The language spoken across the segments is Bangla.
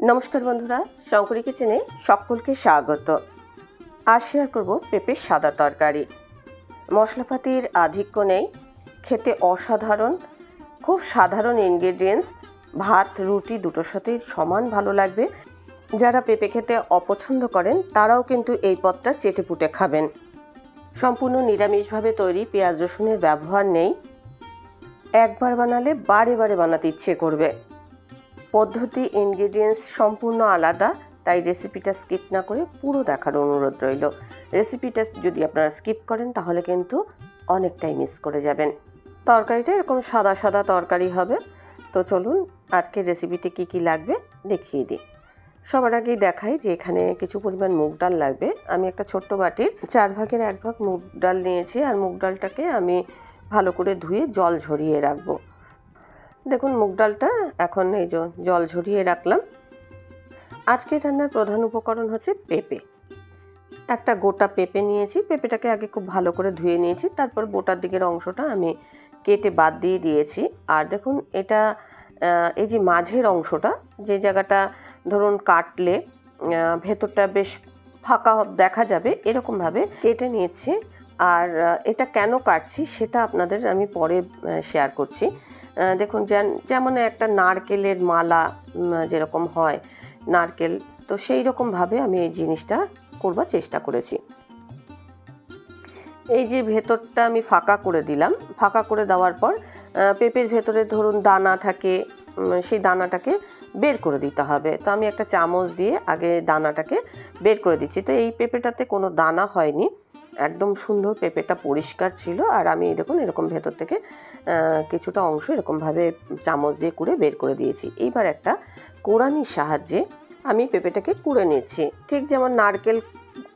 নমস্কার বন্ধুরা, শঙ্করী কিচেনে সকলকে স্বাগত। আজ শেয়ার করব পেঁপের সাদা তরকারি। মশলাপাতির আধিক্য নেই, খেতে অসাধারণ, খুব সাধারণ ইনগ্রেডিয়েন্টস ভাত, রুটি দুটোর সাথে সমান ভালো লাগবে। যারা পেঁপে খেতে অপছন্দ করেন, তারাও কিন্তু এই পদটা চেটে পুটে খাবেন। সম্পূর্ণ নিরামিষভাবে তৈরি পেঁয়াজ রসুনের ব্যবহার নেই। একবার বানালে বারে বারে বানাতে ইচ্ছে করবে। পদ্ধতি ইনগ্রেডিয়েন্টস সম্পূর্ণ আলাদা, তাই রেসিপিটা স্কিপ না করে পুরো দেখার অনুরোধ রইল। রেসিপিটা যদি আপনারা স্কিপ করেন, তাহলে কিন্তু অনেকটাই মিস করে যাবেন। তরকারিটা এরকম সাদা সাদা তরকারি হবে। তো চলুন আজকের রেসিপিতে কি কি লাগবে দেখিয়ে দিই। সবার আগেই দেখাই যে এখানে কিছু পরিমাণ মুগ ডাল লাগবে। আমি একটা ছোট্ট বাটির চার ভাগের এক ভাগ মুগ ডাল নিয়েছি, আর মুগ ডালটাকে আমি ভালো করে ধুয়ে জল ঝরিয়ে রাখব। দেখুন, মুগ ডালটা এখন এই জল ঝরিয়ে রাখলাম। আজকে রান্নার প্রধান উপকরণ হচ্ছে পেঁপে। একটা গোটা পেঁপে নিয়েছি, পেঁপেটাকে আগে খুব ভালো করে ধুয়ে নিয়েছি, তারপর বোটার দিকের অংশটা আমি কেটে বাদ দিয়ে দিয়েছি। আর দেখুন, এটা এই যে মাঝের অংশটা, যে জায়গাটা ধরুন কাটলে ভেতরটা বেশ ফাঁকা দেখা যাবে, এরকমভাবে কেটে নিয়েছি। আর এটা কেন কাটছি সেটা আপনাদের আমি পরে শেয়ার করছি। দেখুন যেমন একটা নারকেলের মালা যেরকম হয় নারকেল, তো সেই রকমভাবে আমি এই জিনিসটা করবার চেষ্টা করেছি। এই যে ভেতরটা আমি ফাঁকা করে দিলাম, ফাঁকা করে দেওয়ার পর পেঁপের ভেতরে ধরুন দানা থাকে সেই দানাটাকে বের করে দিতে হবে। তো আমি একটা চামচ দিয়ে আগে দানাটাকে বের করে দিচ্ছি। তো এই পেঁপেটাতে কোনো দানা হয়নি। একদম সুন্দর পেঁপেটা পরিষ্কার ছিল আর আমি দেখুন, এরকম ভেতর থেকে কিছুটা অংশ এরকমভাবে চামচ দিয়ে কুড়ে বের করে দিয়েছি। এইবার একটা কোড়ানির সাহায্যে আমি পেঁপেটাকে কুড়ে নিচ্ছি। ঠিক যেমন নারকেল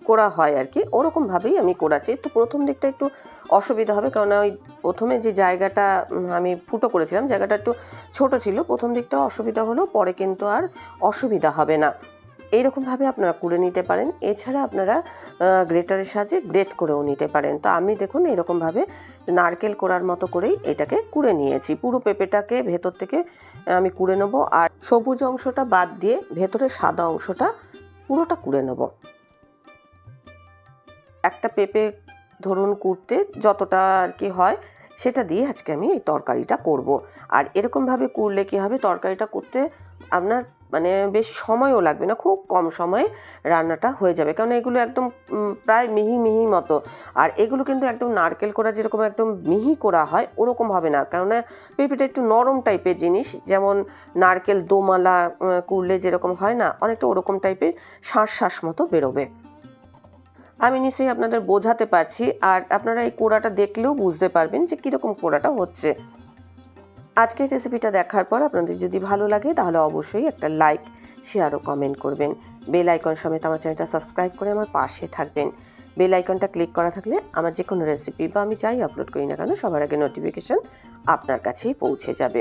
কোড়া হয় আর কি, ওরকমভাবেই আমি কোড়াচ্ছি। তো প্রথম দিকটা একটু অসুবিধা হবে কারণ ওই প্রথমে যে জায়গাটা আমি ফুটো করেছিলাম, জায়গাটা একটু ছোট ছিল, প্রথম দিকটা অসুবিধা হলেও পরে কিন্তু আর অসুবিধা হবে না। এইরকমভাবে আপনারা কুড়ে নিতে পারেন। এছাড়া আপনারা গ্রেটারের সাহায্যে গ্রেট করেও নিতে পারেন। তো আমি দেখুন এরকমভাবে নারকেল কোড়ার মতো করেই এটাকে কুড়ে নিয়েছি। পুরো পেঁপেটাকে ভেতর থেকে আমি কুড়ে নেব আর সবুজ অংশটা বাদ দিয়ে ভেতরে সাদা অংশটা পুরোটা কুড়ে নেব। একটা পেঁপে ধরুন কুড়তে যতটা আর কি হয় সেটা দিয়ে আজকে আমি এই তরকারিটা করব। আর এরকমভাবে কুড়লে কি হবে? তরকারিটা করতে আপনার মানে বেশি সময়ও লাগবে না, খুব কম সময়ে রান্নাটা হয়ে যাবে। কারণ এগুলো একদম প্রায় মিহি মিহি মতো। আর এগুলো কিন্তু একদম নারকেল করা যেরকম একদম মিহি করা হয়, ওরকম হবে না। কেননা পেঁপেটা একটু নরম টাইপের জিনিস, যেমন নারকেল দোমালা কুড়লে যেরকম হয় না, অনেকটা ওরকম টাইপের শ্বাস শ্বাস মতো বেরোবে। আমি নিশ্চয়ই আপনাদের বোঝাতে পারছি, আর আপনারা এই কোড়াটা দেখলেও বুঝতে পারবেন যে কীরকম কোড়াটা হচ্ছে। আজকের রেসিপিটা দেখার পর আপনাদের যদি ভালো লাগে, তাহলে অবশ্যই একটা লাইক শেয়ার ও কমেন্ট করবেন। বেল আইকন সমেত আমার চ্যানেলটা সাবস্ক্রাইব করে আমার পাশে থাকবেন। বেল আইকনটা ক্লিক করা থাকলে আমার যে কোনো রেসিপি বা আমি যাই আপলোড করি না কেন, সবার আগে নোটিফিকেশন আপনার কাছেই পৌঁছে যাবে।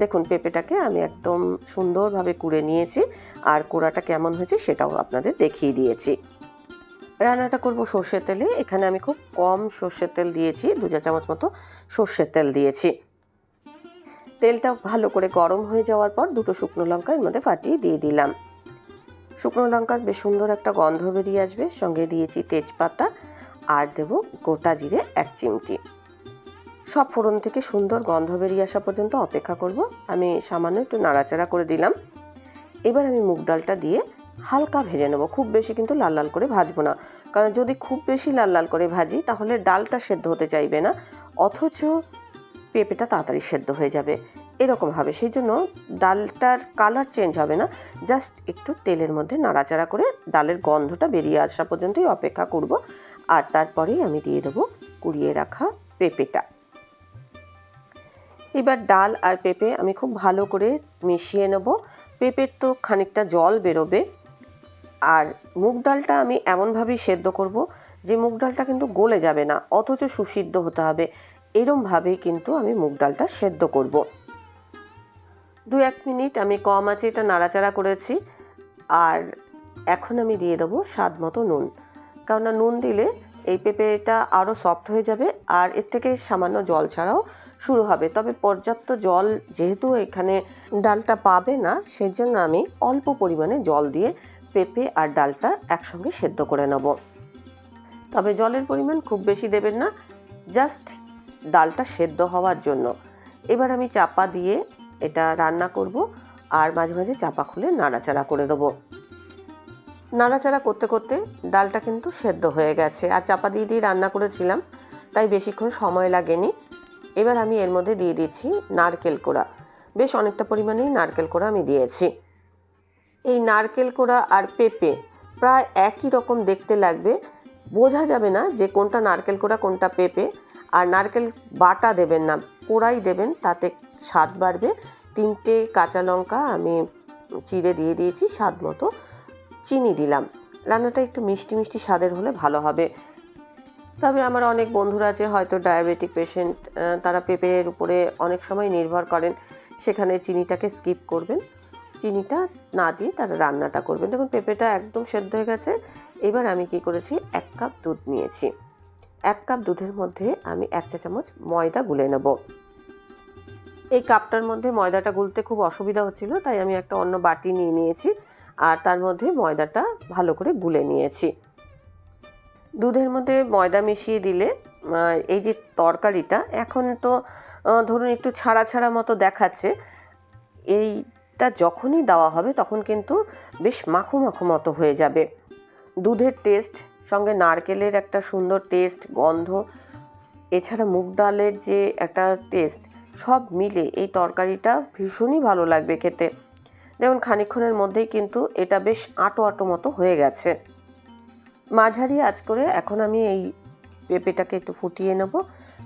দেখুন, পেঁপেটাকে আমি একদম সুন্দরভাবে কুড়ে নিয়েছি, আর কোড়াটা কেমন হয়েছে সেটাও আপনাদের দেখিয়ে দিয়েছি। রান্নাটা করব সর্ষের তেলে। এখানে আমি খুব কম সর্ষের তেল দিয়েছি, দু চা চামচ মতো সর্ষের তেল দিয়েছি। তেলটা ভালো করে গরম হয়ে যাওয়ার পর দুটো শুকনো লঙ্কা এর মধ্যে ফাটিয়ে দিয়ে দিলাম। শুকনো লঙ্কার বেশ সুন্দর একটা গন্ধ বেরিয়ে আসবে। সঙ্গে দিয়েছি তেজপাতা আর দেব গোটা জিরে এক চিমটি। সব ফোড়ন থেকে সুন্দর গন্ধ বেরিয়ে আসা পর্যন্ত অপেক্ষা করব। আমি সামান্য একটু নাড়াচাড়া করে দিলাম। এবার আমি মুগ ডালটা দিয়ে হালকা ভেজে নেব। খুব বেশি কিন্তু লাল লাল করে ভাজবো না। কারণ যদি খুব বেশি লাল লাল করে ভাজি, তাহলে ডালটা সেদ্ধ হতে চাইবে না। অথচ পেঁপেটা তাড়াতাড়ি সেদ্ধ হয়ে যাবে। এরকম হবে, সেই জন্য ডালটার কালার চেঞ্জ হবে না। জাস্ট একটু তেলের মধ্যে নাড়াচাড়া করে ডালের গন্ধটা বেরিয়ে আসা পর্যন্তই অপেক্ষা করব। আর তারপরেই আমি দিয়ে দেবো কুড়িয়ে রাখা পেঁপেটা। এবার ডাল আর পেঁপে আমি খুব ভালো করে মিশিয়ে নেব। পেঁপের তো খানিকটা জল বেরোবে। আর মুগ ডালটা আমি এমনভাবেই সেদ্ধ করব যে মুগ ডালটা কিন্তু গলে যাবে না, অথচ সুসিদ্ধ হতে হবে। এরমভাবেই কিন্তু আমি মুগ ডালটা সেদ্ধ করব। দু এক মিনিট আমি কম আছে এটা নাড়াচাড়া করেছি, আর এখন আমি দিয়ে দেবো স্বাদ মতো নুন। কেননা নুন দিলে এই পেঁপেটা আরও সফট হয়ে যাবে, আর এর থেকে সামান্য জল ছাড়াও শুরু হবে। তবে পর্যাপ্ত জল যেহেতু এখানে ডালটা পাবে না সেই জন্য আমি অল্প পরিমাণে জল দিয়ে পেঁপে আর ডালটা একসঙ্গে সেদ্ধ করে নেব। তবে জলের পরিমাণ খুব বেশি দেবেন না, জাস্ট ডালটা সেদ্ধ হওয়ার জন্য। এবার আমি চাপা দিয়ে এটা রান্না করব আর মাঝে মাঝে চাপা খুলে নাড়াচাড়া করে দেবো। নাড়াচাড়া করতে করতে ডালটা কিন্তু সেদ্ধ হয়ে গেছে। আর চাপা দিয়ে দিয়ে রান্না করেছিলাম, তাই বেশিক্ষণ সময় লাগেনি। এবার আমি এর মধ্যে দিয়ে দিচ্ছি নারকেল কোড়া। বেশ অনেকটা পরিমাণেই নারকেল কোড়া আমি দিয়েছি। এই নারকেল কোড়া আর পেঁপে প্রায় একই রকম দেখতে লাগবে। বোঝা যাবে না যে কোনটা নারকেল কোড়া, কোনটা পেঁপে। আর নারকেল বাটা দেবেন না, কোড়াই দেবেন, তাতে স্বাদ বাড়বে। তিনটে কাঁচা লঙ্কা আমি চিড়ে দিয়ে দিয়েছি, স্বাদ মতো চিনি দিলাম। রান্নাটা একটু মিষ্টি মিষ্টি স্বাদের হলে ভালো হবে। তবে আমার অনেক বন্ধুরা আছে, হয়তো ডায়াবেটিক পেশেন্ট তারা পেঁপের উপরে অনেক সময় নির্ভর করেন, সেখানে চিনিটাকে স্কিপ করবেন। চিনিটা না দিয়ে তারা রান্নাটা করবেন। দেখুন, পেঁপেটা একদম সেদ্ধ হয়ে গেছে। এবার আমি কি করেছি, এক কাপ দুধ নিয়েছি। এক কাপ দুধের মধ্যে আমি এক চা চামচ ময়দা গুলে নেব। এই কাপটার মধ্যে ময়দাটা গুলতে খুব অসুবিধা হচ্ছিল, তাই আমি একটা অন্য বাটি নিয়ে নিয়েছি আর তার মধ্যে ময়দাটা ভালো করে গুলে নিয়েছি। দুধের মধ্যে ময়দা মিশিয়ে দিলে এই যে তরকারিটা এখন তো ধরুন একটু ছাড়া ছাড়া মতো দেখাচ্ছে, এইটা যখনই দেওয়া হবে তখন কিন্তু বেশ মাখো মাখো মতো হয়ে যাবে। দুধের টেস্ট সঙ্গে নারকেলের একটা সুন্দর টেস্ট গন্ধ, এছাড়া মুগ ডালের যে একটা টেস্ট সব মিলে এই তরকারিটা ভীষণই ভালো লাগবে খেতে। দেখুন খানিক্ষণের মধ্যেই কিন্তু এটা বেশ আটো আটো মতো হয়ে গেছে। মাঝারি আজ করে এখন আমি এই পেঁপেটাকে একটু ফুটিয়ে নেব।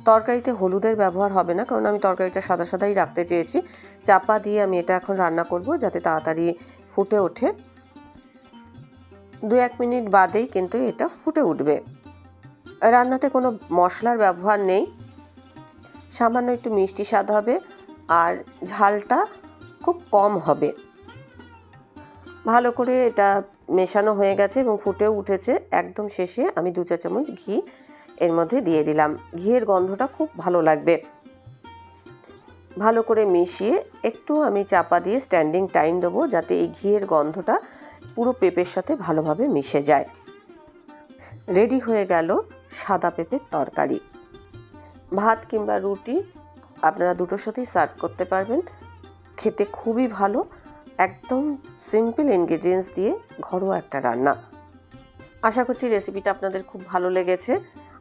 তরকারিতে হলুদের ব্যবহার হবে না, কারণ আমি তরকারিটা সাদা সাদাই রাখতে চেয়েছি। চাপা দিয়ে আমি এটা এখন রান্না করব যাতে তাড়াতাড়ি ফুটে ওঠে। দু এক মিনিট বাদেই কিন্তু এটা ফুটে উঠবে। রান্নাতে কোনো মশলার ব্যবহার নেই। সামান্য একটু মিষ্টি স্বাদ হবে আর ঝালটা খুব কম হবে। ভালো করে এটা মেশানো হয়ে গেছে এবং ফুটেও উঠেছে। একদম শেষে আমি দু চা চামচ ঘি এর মধ্যে দিয়ে দিলাম। ঘিয়ের গন্ধটা খুব ভালো লাগবে। ভালো করে মিশিয়ে একটু আমি চাপা দিয়ে স্ট্যান্ডিং টাইম দেবো যাতে এই ঘিয়ের গন্ধটা পুরো পেঁপের সাথে ভালোভাবে মিশে যায়। রেডি হয়ে গেল সাদা পেঁপের তরকারি। ভাত কিংবা রুটি আপনারা দুটোর সাথেই সার্ভ করতে পারবেন। খেতে খুবই ভালো, একদম সিম্পল ইনগ্রিডিয়েন্টস দিয়ে ঘরোয়া একটা রান্না। আশা করছি রেসিপিটা আপনাদের খুব ভালো লেগেছে।